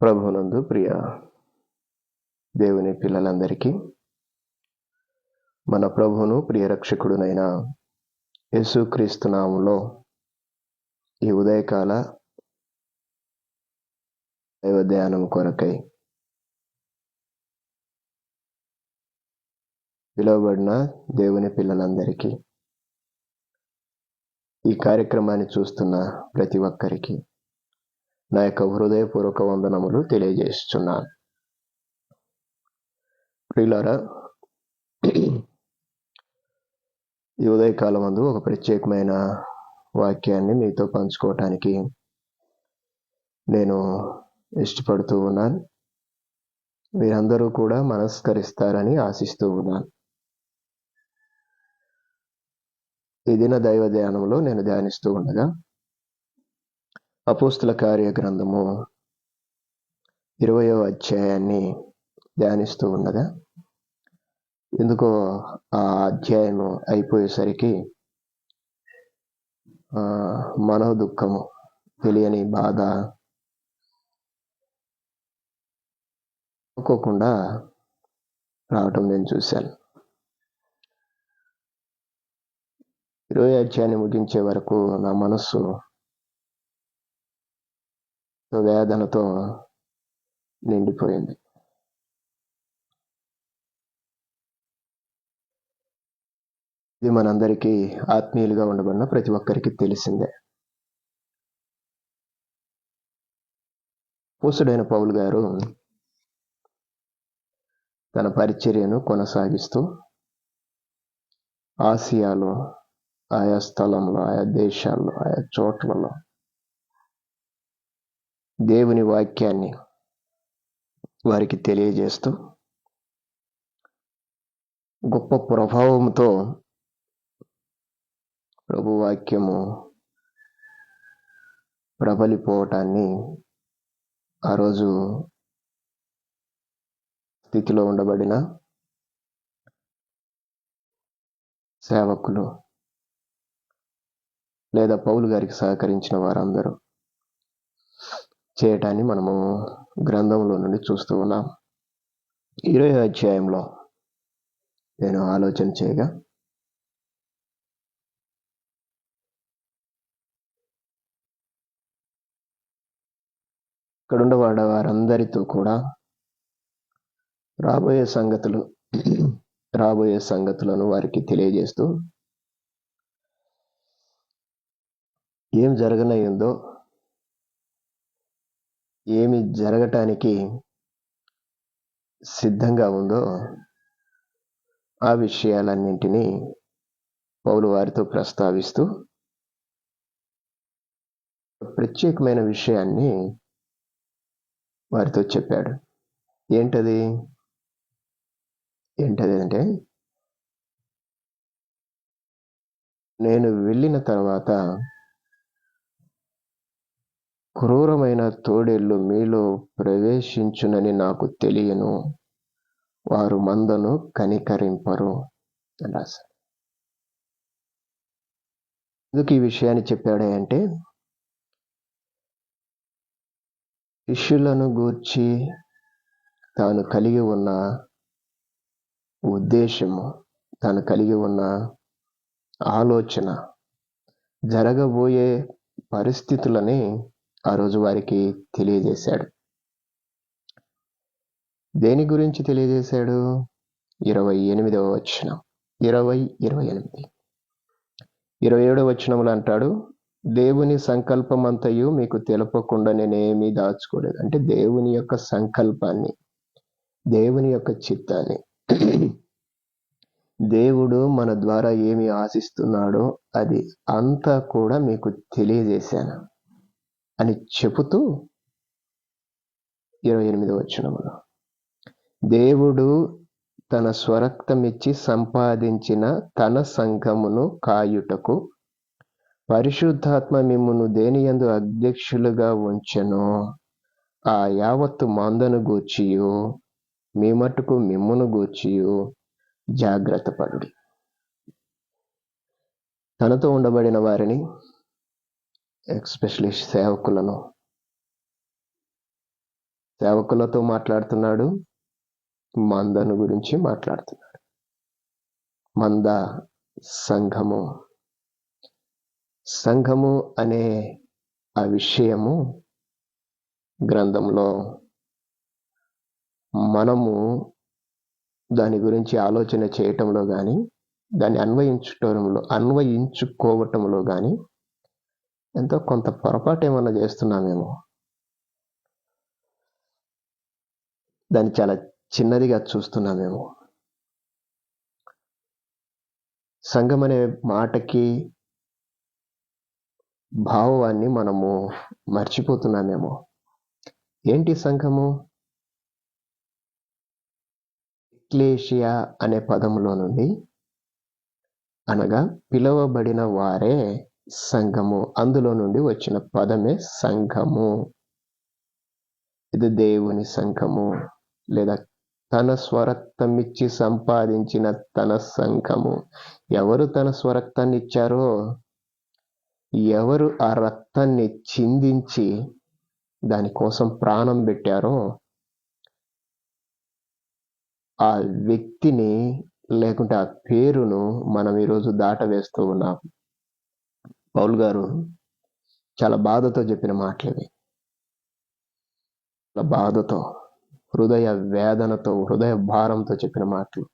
ప్రభునందు ప్రియ దేవుని పిల్లలందరికీ మన ప్రభును ప్రియ రక్షకుడునైన యేసుక్రీస్తు నామంలో ఈ ఉదయకాల దైవ ధ్యానం కొరకై పిలువబడిన దేవుని పిల్లలందరికీ ఈ కార్యక్రమాన్ని చూస్తున్న ప్రతి ఒక్కరికి నా యొక్క హృదయపూర్వక వందనములు తెలియజేస్తున్నాను. ప్రియులారా ఈ ఉదయకాలం అందు ఒక ప్రత్యేకమైన వాక్యాన్ని మీతో పంచుకోవటానికి నేను ఇష్టపడుతూ ఉన్నాను. మీరందరూ కూడా మనస్కరిస్తారని ఆశిస్తూ ఉన్నాను. ఈ దిన దైవ ధ్యానంలో నేను ధ్యానిస్తూ ఉండగా అపోస్తుల కార్య గ్రంథము ఇరవయో అధ్యాయాన్ని ధ్యానిస్తూ ఉండగా ఎందుకో ఆ అధ్యాయం అయిపోయేసరికి మనో దుఃఖము తెలియని బాధ అనుకోకుండా రావటం నేను చూశాను. ఇరవై అధ్యాయాన్ని ముగించే వరకు నా మనస్సు వేదనతో నిండిపోయింది. ఇది మనందరికీ ఆత్మీయులుగా ఉండబడిన ప్రతి ఒక్కరికి తెలిసిందే. పూసుడైన పౌలు గారు తన పరిచర్యను కొనసాగిస్తూ ఆసియాలో ఆయా స్థలంలో ఆయా దేశాల్లో ఆయా చోట్లలో దేవుని వాక్యాన్ని వారికి తెలియజేస్తూ గొప్ప ప్రభావంతో ప్రభువాక్యము ప్రబలిపోవటాన్ని ఆ రోజు స్థితిలో ఉండబడిన సేవకులు లేదా పౌలు గారికి సహకరించిన వారందరూ చేయటాన్ని మనము గ్రంథంలో నుండి చూస్తూ ఉన్నాం. ఇరవై అధ్యాయంలో నేను ఆలోచన చేయగా ఇక్కడ ఉండబడ్డ వారందరితో కూడా రాబోయే సంగతులు రాబోయే సంగతులను వారికి తెలియజేస్తూ ఏం జరగనయ్యిందో ఏమి జరగటానికి సిద్ధంగా ఉందో ఆ విషయాలన్నింటినీ పౌలు వారితో ప్రస్తావిస్తూ ప్రత్యేకమైన విషయాన్ని వారితో చెప్పాడు. ఏంటది? ఏంటది అంటే నేను వెళ్ళిన తర్వాత క్రూరమైన తోడేళ్ళు మీలో ప్రవేశించునని నాకు తెలియను. వారు మందను కనికరింపరు అని రాశారు. ఎందుకు ఈ విషయాన్ని చెప్పాడే అంటే శిష్యులను గూర్చి తాను కలిగి ఉన్న ఉద్దేశము తాను కలిగి ఉన్న ఆలోచన జరగబోయే పరిస్థితులని ఆ రోజు వారికి తెలియజేశాడు. దేని గురించి తెలియజేశాడు? ఇరవై ఎనిమిదవ వచనం. ఇరవై ఇరవై ఎనిమిది. ఇరవై ఏడవ వచనములు అంటాడు దేవుని సంకల్పం అంతయు మీకు తెలపకుండా నేనేమీ దాచుకోలేదు. అంటే దేవుని యొక్క సంకల్పాన్ని దేవుని యొక్క చిత్తాన్ని. దేవుడు మన ద్వారా ఏమి ఆశిస్తున్నాడో అది అంతా కూడా మీకు తెలియజేశాను. అని చెబుతూ ఇరవై ఎనిమిది వచ్చినములు దేవుడు తన స్వరక్తమిచ్చి సంపాదించిన తన సంఘమును కాయుటకు పరిశుద్ధాత్మ మిమ్మును దేనియందు అధ్యక్షులుగా ఉంచెను ఆ యావత్తు మందను గూర్చియు మీ మట్టుకు మిమ్మును గూర్చియు జాగ్రత్త పడుడి తనతో ఉండబడిన వారిని ఎక్స్పెషలీ సేవకులను. సేవకులతో మాట్లాడుతున్నాడు మందను గురించి మాట్లాడుతున్నాడు. మంద సంఘము. సంఘము అనే ఆ విషయము గ్రంథంలో మనము దాని గురించి ఆలోచన చేయటంలో కానీ దాన్ని అన్వయించటంలో అన్వయించుకోవటంలో కానీ ఎంతో కొంత పొరపాటు ఏమన్నా చేస్తున్నామేమో. దాన్ని చాలా చిన్నదిగా చూస్తున్నామేమో. సంఘం అనే మాటకి భావాన్ని మనము మర్చిపోతున్నామేమో. ఏంటి సంఘము ఎక్లేషియా అనే పదములో నుండి అనగా పిలువబడిన వారే సంఘము. అందులో నుండి వచ్చిన పదమే సంఘము. ఇది దేవుని సంఘము. లేదా తన స్వరక్తమిచ్చి సంపాదించిన తన సంఘము. ఎవరు తన స్వరక్తాన్ని ఇచ్చారో ఎవరు ఆ రక్తాన్ని చిందించి దానికోసం ప్రాణం పెట్టారో? ఆ వ్యక్తిని లేకుంటే ఆ పేరును మనం ఈరోజు దాటవేస్తూ ఉన్నాం. పౌల్ గారు చాలా బాధతో చెప్పిన మాటలు చాలా బాధతో హృదయ వేదనతో హృదయ భారంతో చెప్పిన మాటలు.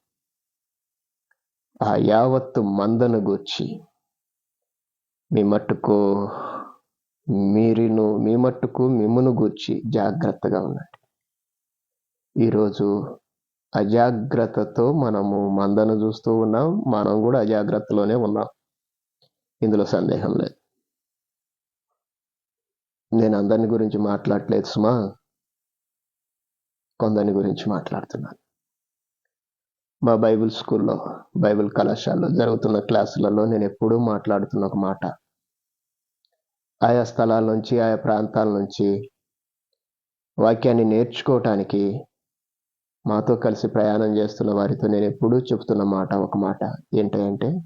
ఆ యావత్తు మందను గూర్చి మీ మట్టుకు మీరును మీ మట్టుకు మిమ్మును గూర్చి జాగ్రత్తగా ఉండండి. ఈరోజు అజాగ్రత్తతో మనము మందను చూస్తూ ఉన్నాం మనం కూడా అజాగ్రత్తలోనే ఉన్నాం. ఇందులో సందేహం లేదు. నేను అందరిని గురించి మాట్లాడలేదు సుమా. కొందరిని గురించి మాట్లాడుతున్నాను. మా బైబిల్ స్కూల్లో బైబిల్ కళాశాలలో జరుగుతున్న క్లాసులలో నేను ఎప్పుడూ మాట్లాడుతున్న ఒక మాట. ఆయా స్థలాల నుంచి ఆయా ప్రాంతాల నుంచి వాక్యాన్ని నేర్చుకోవటానికి మాతో కలిసి ప్రయాణం చేస్తున్న వారితో నేను ఎప్పుడూ చెప్తున్న మాట ఒక మాట ఏంటంటే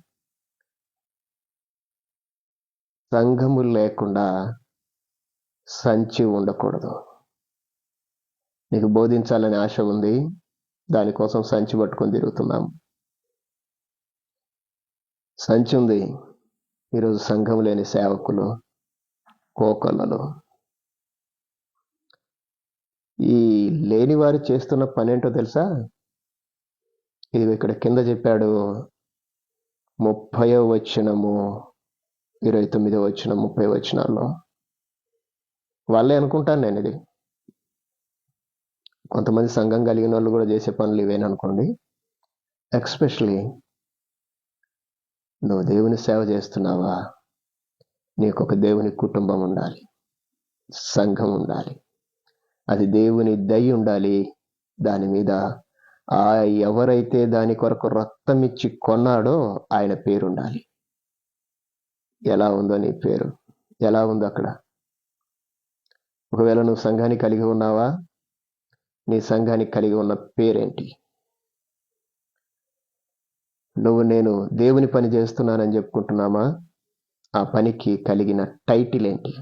సంఘము లేకుండా సంచి ఉండకూడదు. నీకు బోధించాలని ఆశ ఉంది. దానికోసం సంచి పట్టుకొని తిరుగుతున్నాం. సంచి ఉంది. ఈరోజు సంఘం లేని సేవకులు కోకొల్లలు. ఈ లేని వారు చేస్తున్న పని ఏంటో తెలుసా? ఇది ఇక్కడ కింద చెప్పాడు ముప్పయో వచ్చినము ఇరవై తొమ్మిదో వచ్చిన ముప్పై వచ్చినాల్లో వాళ్ళే అనుకుంటాను నేను ఇది. కొంతమంది సంఘం కలిగిన వాళ్ళు కూడా చేసే పనులు ఇవేననుకోండి ఎక్స్పెషలీ నువ్వు దేవుని సేవ చేస్తున్నావా? నీకు ఒక దేవుని కుటుంబం ఉండాలి. సంఘం ఉండాలి. అది దేవుని దయ ఉండాలి. దాని మీద ఆ ఎవరైతే దాని కొరకు రక్తం ఇచ్చి కొన్నాడో ఆయన పేరు ఉండాలి ఎలా ఉందో నీ పేరు. ఎలా ఉందో అక్కడ. ఒకవేళ నువ్వు సంఘాన్ని కలిగి ఉన్నావా? నీ సంఘానికి కలిగి ఉన్న పేరేంటి? నువ్వు నేను దేవుని పని చేస్తున్నానని చెప్పుకుంటున్నామా? ఆ పనికి కలిగిన టైటిల్ ఏంటి?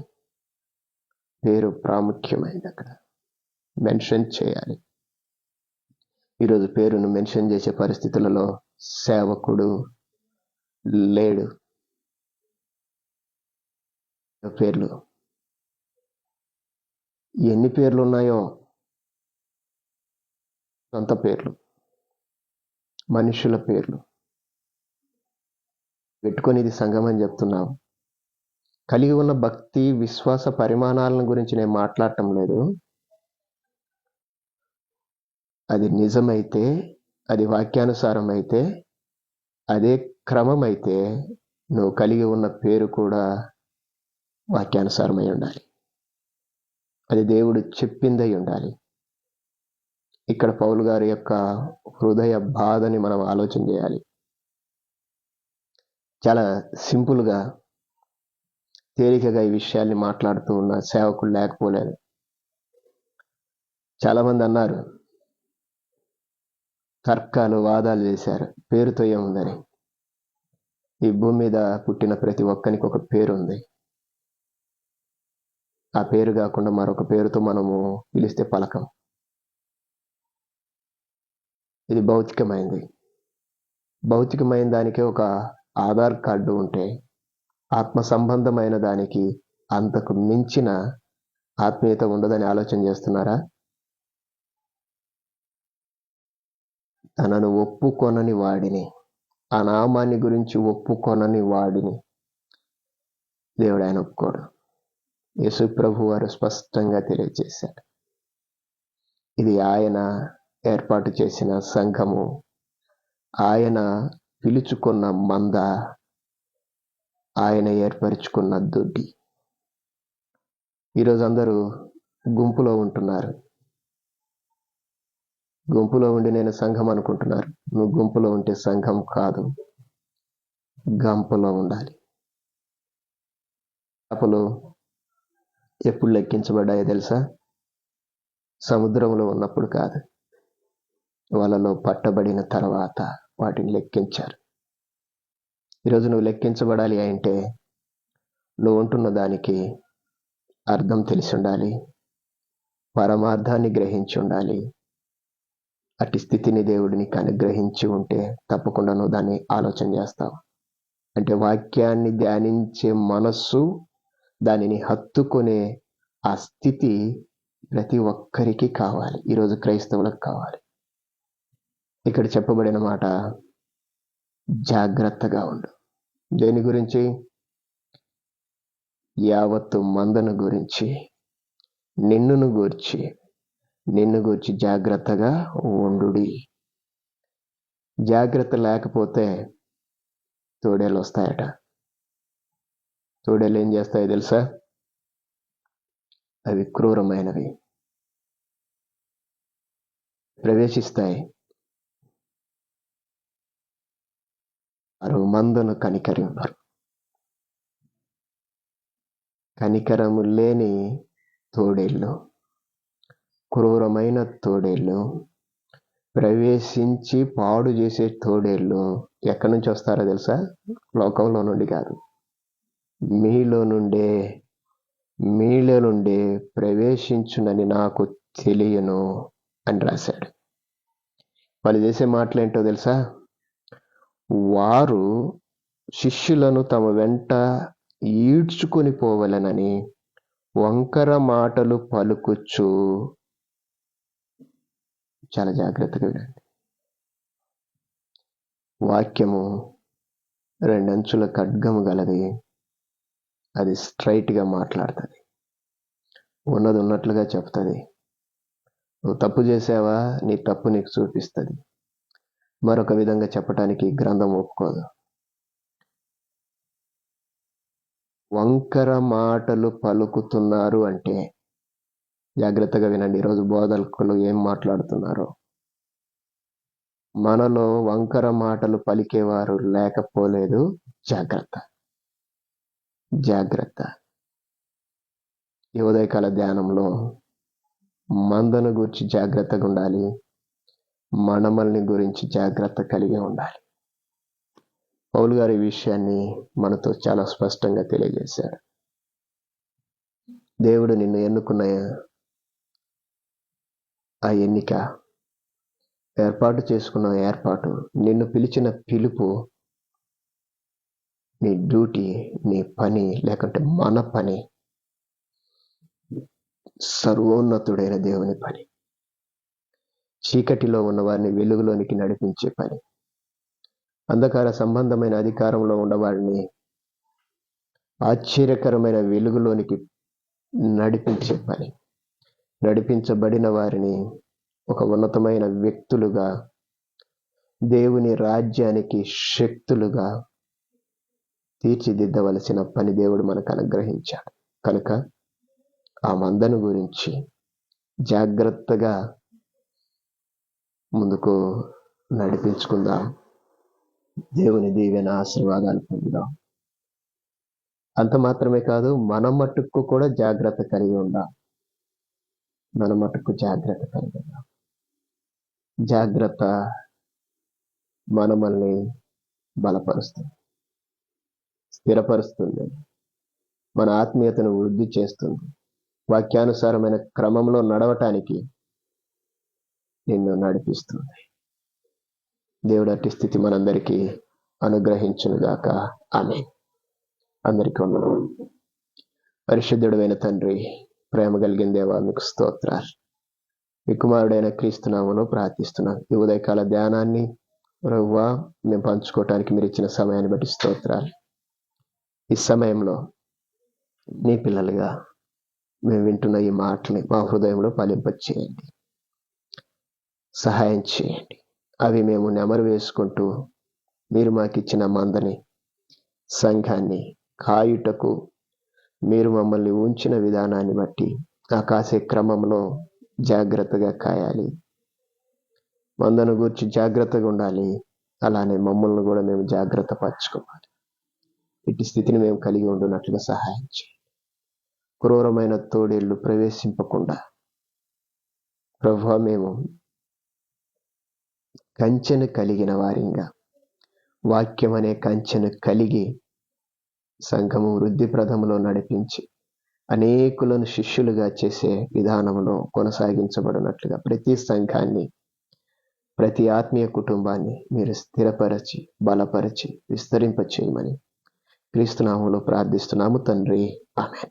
పేరు ప్రాముఖ్యమైనది అక్కడ. మెన్షన్ చేయాలి. ఈరోజు పేరును మెన్షన్ చేసే పరిస్థితులలో సేవకుడు లేడు. పేర్లు. ఎన్ని పేర్లు ఉన్నాయో సొంత పేర్లు. మనుషుల పేర్లు. పెట్టుకొని ఇది సంఘం అని చెప్తున్నాం. కలిగి ఉన్న భక్తి విశ్వాస పరిమాణాలను గురించి నేను మాట్లాడటం లేదు. అది నిజమైతే అది వాక్యానుసారం అయితే అదే క్రమం అయితే నువ్వు కలిగి ఉన్న పేరు కూడా వాక్యానుసారమై ఉండాలి. అది దేవుడు చెప్పిందై ఉండాలి. ఇక్కడ పౌలు గారి యొక్క హృదయ బాధని మనం ఆలోచన చేయాలి. చాలా సింపుల్గా తేలికగా ఈ విషయాల్ని మాట్లాడుతూ ఉన్న సేవకులు లేకపోలేదు. చాలామంది అన్నారు తర్కాలు వాదాలు చేశారు పేరుతో ఏముందని? ఈ భూమి మీద పుట్టిన ప్రతి ఒక్కరికి ఒక పేరు ఉంది ఆ పేరు కాకుండా మరొక పేరుతో మనము పిలిస్తే పలకం. ఇది భౌతికమైనది భౌతికమైన దానికి ఒక ఆధార్ కార్డు ఉంటే ఆత్మ సంబంధమైన దానికి అంతకు మించిన ఆత్మీయత ఉండదని ఆలోచన చేస్తున్నారా? తనను ఒప్పుకొనని వాడిని ఆ నామాన్ని గురించి ఒప్పుకొనని వాడిని దేవుడు ఆయన ఒప్పుకోడు. యేసు ప్రభు వారు స్పష్టంగా తెలియజేశారు. ఇది ఆయన ఏర్పాటు చేసిన సంఘము ఆయన పిలుచుకున్న మంద ఆయన ఏర్పరచుకున్న దొడ్డి. ఈరోజు అందరూ గుంపులో ఉంటున్నారు. గుంపులో ఉండి నేను సంఘం అనుకుంటున్నారు. నువ్వు గుంపులో ఉంటే సంఘం కాదు. గంపలో ఉండాలి. చేపలు ఎప్పుడు లెక్కించబడ్డాయో తెలుసా? సముద్రంలో ఉన్నప్పుడు కాదు. వాళ్ళలో పట్టబడిన తర్వాత వాటిని లెక్కించారు. ఈరోజు నువ్వు లెక్కించబడాలి అంటే నువ్వు ఉంటున్న దానికి అర్థం తెలిసి ఉండాలి. పరమార్థాన్ని గ్రహించి ఉండాలి. అట్టి స్థితిని దేవుడిని అనుగ్రహించి ఉంటే తప్పకుండా నువ్వు దాన్ని ఆలోచన చేస్తావు. అంటే వాక్యాన్ని ధ్యానించే మనస్సు దానిని హత్తుకునే ఆ స్థితి ప్రతి ఒక్కరికి కావాలి. ఈరోజు క్రైస్తవులకు కావాలి. ఇక్కడ చెప్పబడిన మాట జాగ్రత్తగా ఉండు. దేని గురించి? యావత్తు మందను గురించి నిన్నును గూర్చి నిన్ను గూర్చి జాగ్రత్తగా ఉండుడి. జాగ్రత్త లేకపోతే తోడేలు వస్తాయట. తోడేలు ఏం చేస్తాయో తెలుసా? అవి క్రూరమైనవి. ప్రవేశిస్తాయి. వారు మందును ఉన్నారు. కనికరము లేని తోడేళ్ళు క్రూరమైన తోడేళ్ళు ప్రవేశించి పాడు చేసే తోడేళ్ళు ఎక్కడి నుంచి వస్తారో తెలుసా? లోకంలో నుండి కాదు. మీలో నుండే మీలో నుండే ప్రవేశించునని నాకు తెలియను అని రాశాడు. వాళ్ళు చేసే మాటలేంటో తెలుసా? వారు శిష్యులను తమ వెంట ఈడ్చుకొని పోవలనని వంకర మాటలు పలుకుచ్చు చాలా జాగ్రత్తగా వినండి. వాక్యము రెండంచుల ఖడ్గము గలది. అది స్ట్రైట్గా మాట్లాడుతుంది. ఉన్నది ఉన్నట్లుగా చెప్తుంది. నువ్వు తప్పు చేసావా? నీ తప్పు నీకు చూపిస్తుంది. మరొక విధంగా చెప్పటానికి గ్రంథం ఒప్పుకోదు. వంకర మాటలు పలుకుతున్నారు అంటే జాగ్రత్తగా వినండి ఈరోజు బోధకులు ఏం మాట్లాడుతున్నారు. మనలో వంకర మాటలు పలికేవారు లేకపోలేదు జాగ్రత్త. జాగ్రత్త. ఈ ఉదయకాల ధ్యానంలో మందను గురించి జాగ్రత్తగా ఉండాలి. మనమల్ని గురించి జాగ్రత్త కలిగి ఉండాలి. పౌలు గారి విషయాన్ని మనతో చాలా స్పష్టంగా తెలియజేశాడు దేవుడు నిన్ను ఎన్నుకున్న ఆ ఎన్నిక ఏర్పాటు చేసుకున్న ఏర్పాటు నిన్ను పిలిచిన పిలుపు నీ డ్యూటీ నీ పని లేకుంటే మన పని సర్వోన్నతుడైన దేవుని పని. చీకటిలో ఉన్న వారిని వెలుగులోనికి నడిపించే పని. అంధకార సంబంధమైన అధికారంలో ఉన్నవారిని ఆశ్చర్యకరమైన వెలుగులోనికి నడిపించే పని. నడిపించబడిన వారిని ఒక ఉన్నతమైన వ్యక్తులుగా దేవుని రాజ్యానికి శక్తులుగా తీర్చిదిద్దవలసిన పని దేవుడు మనకు అనుగ్రహించాడు. కనుక ఆ మందను గురించి జాగ్రత్తగా ముందుకు నడిపించుకుందాం. దేవుని దీవెన ఆశీర్వాదాలు పొందుదాం. అంత మాత్రమే కాదు మన మట్టుకు కూడా జాగ్రత్త కలిగి ఉందాం మన మట్టుకు జాగ్రత్త కలిగి ఉందాం జాగ్రత్త మనమల్ని బలపరుస్తుంది. స్థిరపరుస్తుంది. మన ఆత్మీయతను వృద్ధి చేస్తుంది. వాక్యానుసారమైన క్రమంలో నడవటానికి నిన్ను నడిపిస్తుంది. దేవుడు అట్టి స్థితి మనందరికీ అనుగ్రహించునుగాక. ఆమె అందరికీ ఉన్న పరిశుద్ధుడైన తండ్రి ప్రేమ కలిగిన దేవా మీకు స్తోత్రాలు. మీ కుమారుడైన క్రీస్తునామను ప్రార్థిస్తున్నాను. ఈ ఉదయకాల ధ్యానాన్ని రవ్వ మేము పంచుకోవటానికి మీరు ఇచ్చిన సమయాన్ని బట్టి స్తోత్రాలు. ఈ సమయంలో నీ పిల్లలుగా మేము వింటున్న ఈ మాటని మా హృదయంలో ఫలింపచేయండి. సహాయం చేయండి. అవి మేము నెమరు వేసుకుంటూ మీరు మాకు ఇచ్చిన మందని సంఘాన్ని కాయుటకు మీరు మమ్మల్ని ఉంచిన విధానాన్ని బట్టి ఆ కాసే క్రమంలో జాగ్రత్తగా కాయాలి. మందను గూర్చి జాగ్రత్తగా ఉండాలి. అలానే మమ్మల్ని కూడా మేము జాగ్రత్త పరచుకోవాలి. ఇటు స్థితిని మేము కలిగి ఉండునట్లుగా సహాయం చేయండి క్రూరమైన తోడేళ్ళు ప్రవేశింపకుండా ప్రభు మేము కంచెను కలిగిన వారింగా వాక్యం అనే కంచెను కలిగి సంఘము వృద్ధి ప్రథములో నడిపించి అనేకులను శిష్యులుగా చేసే విధానంలో కొనసాగించబడినట్లుగా ప్రతి సంఘాన్ని ప్రతి ఆత్మీయ కుటుంబాన్ని మీరు స్థిరపరచి బలపరచి విస్తరింప చేయమని క్రీస్తునామంలో ప్రార్థిస్తున్నాము తండ్రి. ఆమె